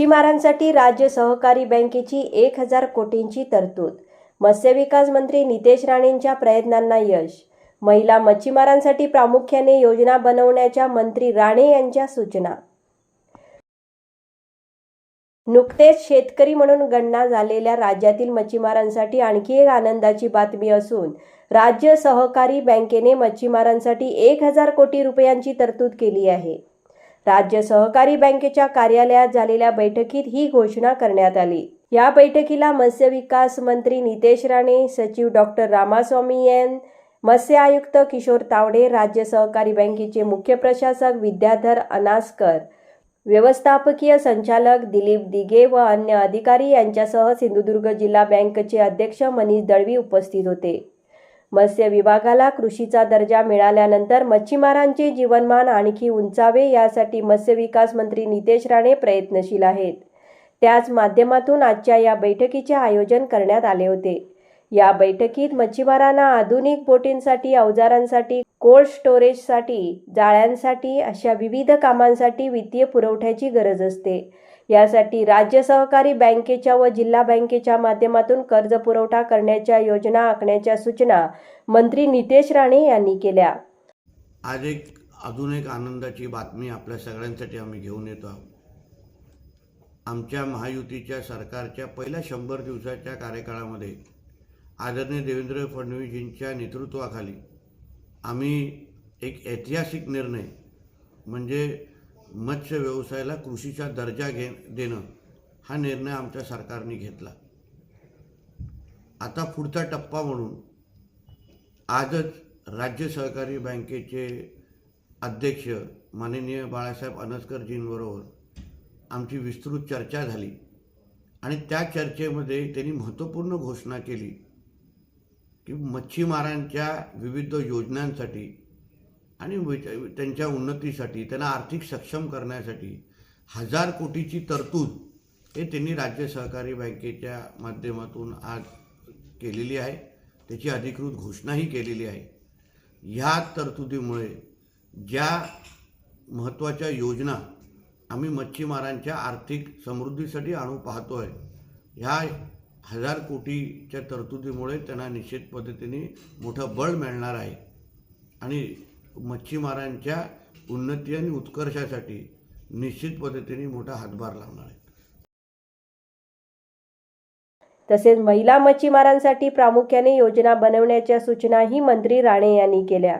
मच्छीमारांसाठी राज्य सहकारी बँकेची एक हजार कोटींची तरतूद. मत्स्यविकास मंत्री नितेश राणेंच्या प्रयत्नांना यश. महिला मच्छीमारांसाठी प्रामुख्याने योजना बनवण्याच्या मंत्री राणे यांच्या सूचना. नुकतेच शेतकरी म्हणून गणना झालेल्या राज्यातील मच्छीमारांसाठी आणखी एक आनंदाची बातमी असून राज्य सहकारी बँकेने मच्छीमारांसाठी एक हजार कोटी रुपयांची तरतूद केली आहे. राज्य सहकारी बँकेच्या कार्यालयात झालेल्या बैठकीत ही घोषणा करण्यात आली. या बैठकीला मत्स्य विकास मंत्री नितेश राणे सचिव डॉक्टर रामास्वामी एन मत्स्य आयुक्त किशोर तावडे राज्य सहकारी बँकेचे मुख्य प्रशासक विद्याधर अनासकर व्यवस्थापकीय संचालक दिलीप दिगे व अन्य अधिकारी यांच्यासह सिंधुदुर्ग जिल्हा बँकेचे अध्यक्ष मनीष दळवी उपस्थित होते. मत्स्य विभागाला कृषीचा दर्जा मिळाल्यानंतर मच्छीमारांचे जीवनमान आणखी उंचावे यासाठी मत्स्य विकास मंत्री नितेश राणे प्रयत्नशील आहेत. त्याच माध्यमातून आजच्या या बैठकीचे आयोजन करण्यात आले होते. या बैठकीत मच्छीमारांना आधुनिक बोटींसाठी अवजारांसाठी कोल्ड स्टोरेजसाठी जाळ्यांसाठी अशा विविध कामांसाठी वित्तीय पुरवठ्याची गरज असते. यासाठी राज्य सहकारी बँकेच्या व जिल्हा बँकेच्या माध्यमातून कर्ज पुरवठा करण्याच्या योजना आखण्याच्या सूचना मंत्री नितेश राणे यांनी केल्या. आज एक अजून एक आनंदाची बातमी आपल्या सगळ्यांसाठी आम्ही घेऊन येतो आहोत. आमच्या महायुतीच्या सरकारच्या पहिल्या शंभर दिवसाच्या कार्यकाळामध्ये आदरणीय देवेंद्र फडणवीसजींच्या नेतृत्वाखाली आम्ही एक ऐतिहासिक निर्णय म्हणजे मत्स्य व्यवसायाला कृषीचा दर्जा घे देणं हा निर्णय आमच्या सरकारने घेतला. आता पुढचा टप्पा म्हणून आजच राज्य सहकारी बँकेचे अध्यक्ष माननीय बाळासाहेब अनसकरजींबरोबर आमची विस्तृत चर्चा झाली आणि त्या चर्चेमध्ये त्यांनी महत्त्वपूर्ण घोषणा केली. की मच्छीमारांच्या विविध योजनांसाठी आणि त्यांच्या उन्नतीसाठी त्यांना आर्थिक सक्षम करण्यासाठी हजार कोटीची तरतूद हे त्यांनी राज्य सहकारी बँकेच्या माध्यमातून आज केलेली आहे. त्याची अधिकृत घोषणाही केलेली आहे. ह्या तरतुदीमुळे ज्या महत्त्वाच्या योजना आम्ही मच्छीमारांच्या आर्थिक समृद्धीसाठी आणू पाहतो आहे ह्या हजार कोटीच्या तरतुदीमुळे त्यांना निश्चित पद्धतीने मोठं बळ मिळणार आहे. आणि मच्छीमारांच्या उन्नती आणि उत्कर्षासाठी निश्चित पद्धतीने मोठा हातभार लावणार आहे तसेच महिला मच्छीमारांसाठी प्रामुख्याने योजना बनवण्याच्या सूचनाही मंत्री राणे यांनी केल्या.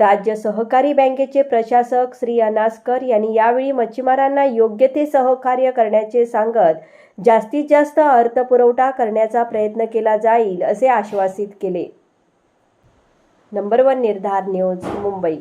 राज्य सहकारी बँकेचे प्रशासक श्री अनासकर यांनी यावेळी मच्छीमारांना योग्य ते सहकार्य करण्याचे सांगत जास्तीत जास्त अर्थपुरवठा करण्याचा प्रयत्न केला जाईल असे आश्वासित केले. Number one Nirdhar news Mumbai.